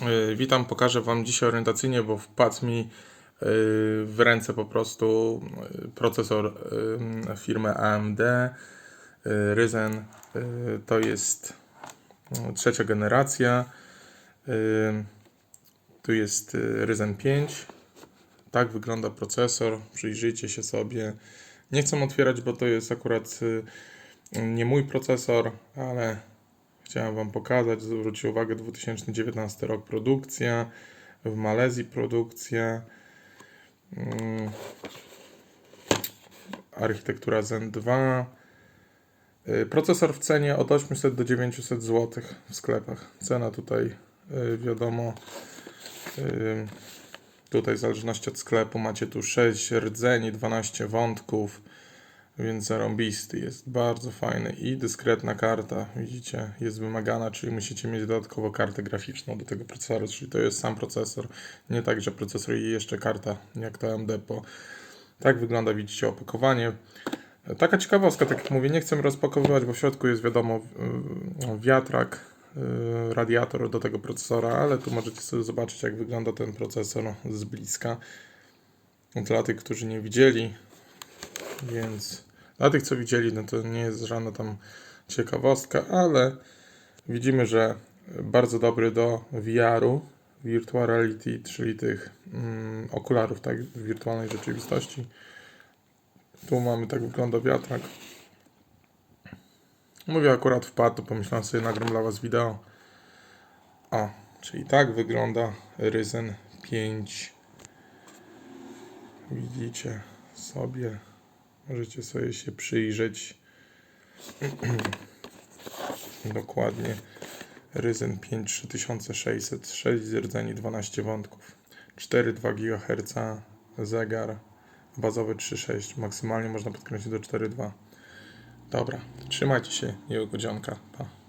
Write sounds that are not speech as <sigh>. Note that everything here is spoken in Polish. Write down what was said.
Yy, Witam, pokażę Wam dzisiaj orientacyjnie, bo wpadł mi yy, w ręce po prostu yy, procesor firmy AMD Ryzen. To jest yy, trzecia generacja. Tu jest Ryzen 5. Tak wygląda procesor. Przyjrzyjcie się sobie. Nie chcę otwierać, bo to jest akurat nie mój procesor, ale Chciałem Wam pokazać, zwróćcie uwagę, 2019 rok produkcja, w Malezji produkcja, mm, architektura Zen 2, Y, procesor w cenie od 800 do 900 zł w sklepach. Cena tutaj y, wiadomo, y, tutaj w zależności od sklepu macie tu 6 rdzeni, 12 wątków, więc zarąbisty jest, bardzo fajny i dyskretna karta, widzicie, jest wymagana, czyli musicie mieć dodatkowo kartę graficzną do tego procesora, czyli to jest sam procesor, nie tak, że procesor i jeszcze karta, jak to AMD, bo tak wygląda, widzicie, opakowanie. Taka ciekawostka, tak jak mówię, nie chcę rozpakowywać, bo w środku jest wiadomo wiatrak, yy, radiator do tego procesora, ale tu możecie sobie zobaczyć, jak wygląda ten procesor z bliska. Dla tych, którzy nie widzieli, więc dla tych, co widzieli, no to nie jest żadna tam ciekawostka, ale widzimy, że bardzo dobry do VR-u, Virtual Reality, czyli tych mm, okularów tak, wirtualnej rzeczywistości. Tu mamy, tak wygląda wiatrak. Mówię, akurat wpadł, to pomyślałem sobie, nagram dla Was wideo. O, czyli tak wygląda Ryzen 5. Widzicie sobie. Możecie sobie się przyjrzeć. <clears throat> Dokładnie. Ryzen 5 3600, 6 rdzeni, 12 wątków, 4,2 GHz, zegar bazowy 3.6, maksymalnie można podkręcić do 4.2. Dobra, trzymajcie się, miłego dzionka, pa.